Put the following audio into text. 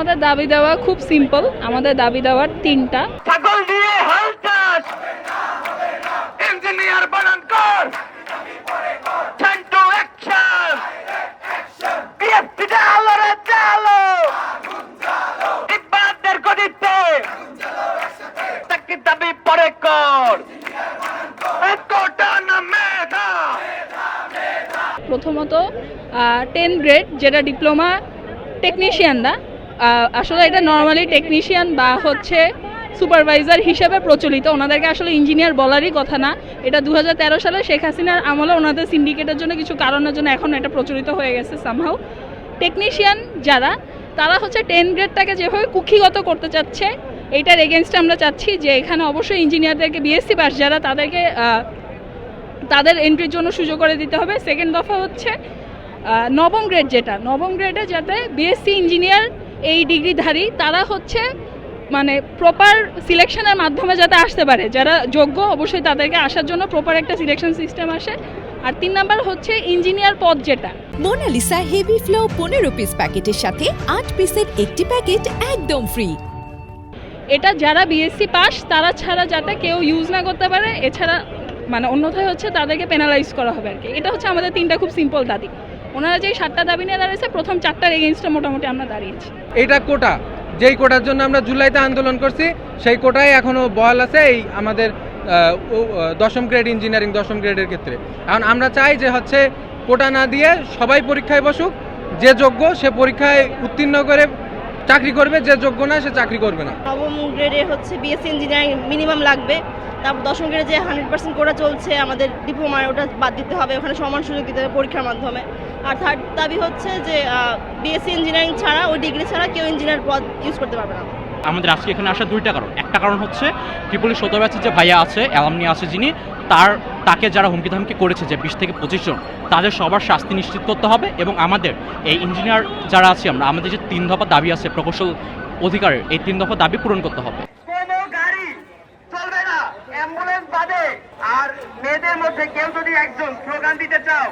আমাদের দাবি দেওয়া খুব সিম্পল আমাদের দাবি দেওয়ার তিনটা। ছাগল দিয়ে হাল চাষ। ইঞ্জিনিয়ার বানান কর। দাবি পরে কর। প্রথমত টেন গ্রেড যেটা ডিপ্লোমা টেকনিশিয়ানরা আসলে এটা নর্মালি টেকনিশিয়ান বা হচ্ছে সুপারভাইজার হিসেবে প্রচলিত। ওনাদেরকে আসলে ইঞ্জিনিয়ার বলারই কথা না। এটা দু হাজার তেরো সালে শেখ হাসিনার আমলে ওনাদের সিন্ডিকেটের জন্য কিছু কারণের জন্য এখন এটা প্রচলিত হয়ে গেছে সামহাও টেকনিশিয়ান যারা, তারা হচ্ছে টেন গ্রেডটাকে যেভাবে কুক্ষিগত করতে চাচ্ছে, এইটার এগেনস্টে আমরা চাচ্ছি যে এখানে অবশ্যই ইঞ্জিনিয়ারদেরকে বিএসসি পাস যারা তাদেরকে তাদের এন্ট্রির জন্য সুযোগ করে দিতে হবে। সেকেন্ড দফা হচ্ছে নবম গ্রেড যেটা। নবম গ্রেডে যাতে বিএসসি ইঞ্জিনিয়ার এই ডিগ্রিধারী তারা হচ্ছে মানে প্রপার সিলেকশনের মাধ্যমে যাতে আসতে পারে। যারা যোগ্য অবশ্যই তাদেরকে আসার জন্য প্রপার একটা সিলেকশন সিস্টেম আসে। আর তিন নাম্বার হচ্ছে ইঞ্জিনিয়ার পদ যেটা। মোনালিসা হেভি ফ্লো পনেরো পিস প্যাকেটের সাথে আট পিসের একটি প্যাকেট একদম ফ্রি এটা যারা বিএসসি পাস তারা ছাড়া যাতে কেউ ইউজ না করতে পারে এছাড়া মানে অন্যথায় হচ্ছে তাদেরকে পেনালাইজ করা হবে আর কি। এটা হচ্ছে আমাদের তিনটা খুব সিম্পল দাবি। ওনারা যেই সাতটা দাবি নিয়ে দাঁড়িয়েছে, প্রথম চারটার এগেনস্টে মোটামুটি আমরা দাঁড়িয়েছি। এটা কোটা। যেই কোটার জন্য আমরা জুলাইতে আন্দোলন করছি, সেই কোটায় এখনও বহাল আছে এই আমাদের দশম গ্রেড ইঞ্জিনিয়ারিং দশম গ্রেডের ক্ষেত্রে। কারণ আমরা চাই যে হচ্ছে কোটা না দিয়ে সবাই পরীক্ষায় বসুক, যে যোগ্য সে পরীক্ষায় উত্তীর্ণ করে চাকরি করবে যে যোগ্য না সে চাকরি করবে না। নবম গ্রেডে হচ্ছে বিএসসি ইঞ্জিনিয়ারিং মিনিমাম লাগবে। তারপর দশম গ্রেডে যে হান্ড্রেড পার্সেন্ট কোটা চলছে আমাদের ডিপ্লোমার ওটা বাদ দিতে হবে ওখানে সমান সুযোগ দিতে হবে পরীক্ষার মাধ্যমে। আর থার্ড দাবি হচ্ছে যে বিএসসি ইঞ্জিনিয়ারিং ছাড়া ওই ডিগ্রি ছাড়া কেউ ইঞ্জিনিয়ার পদ ইউজ করতে পারবে না। আমাদের আজকে এখানে আসার দুইটা কারণ। একটা কারণ হচ্ছে ট্রিপলি সত্তর ব্যাচের যে ভাইয়া আছে অ্যালামনি আছে যিনি তার তাকে যারা হুমকি ধামকি করেছে যে বিশ থেকে পঁচিশ জন, তাদের সবার শাস্তি নিশ্চিত করতে হবে এবং আমাদের এই ইঞ্জিনিয়ার যারা আছি আমরা, আমাদের যে তিন দফা দাবি আছে, প্রকৌশল অধিকারের, এই তিন দফা দাবি পূরণ করতে হবে। আর মেয়েদের মধ্যে কেউ যদি একজন স্লোগান দিতে চাও